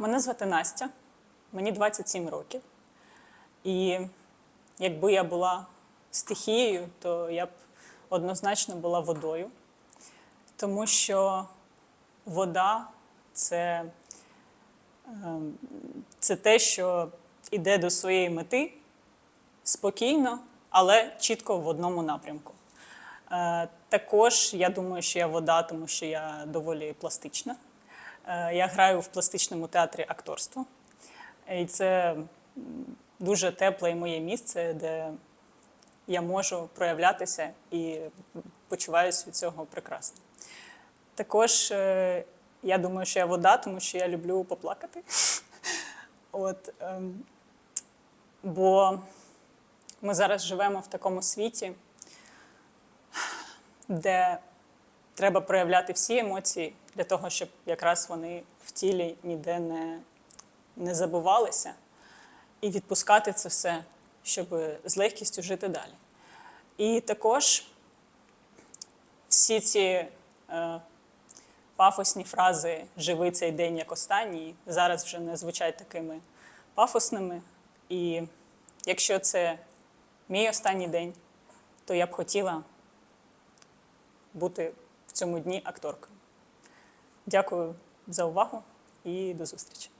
Мене звати Настя, мені 27 років. І якби я була стихією, то я б однозначно була водою, тому що вода це, ем, це те, що йде до своєї мети спокійно, але чітко в одному напрямку. Е, Також я думаю, що я вода, тому що я доволі пластична. Е, Я граю в пластичному театрі акторство. І це дуже тепле і моє місце, де я можу проявлятися і почуваюся від цього прекрасно. Також е, я думаю, що я вода, тому що я люблю поплакати. От, ем, бо ми зараз живемо в такому світі, де треба проявляти всі емоції для того, щоб якраз вони в тілі ніде не, не забувалися, і відпускати це все, щоб з легкістю жити далі. І також всі ці е, пафосні фрази Живи цей день як останній зараз вже не звучать такими пафосними. І якщо це мій останній день, то я б хотіла бути в цьому дні акторкою. Дякую за увагу і до зустрічі.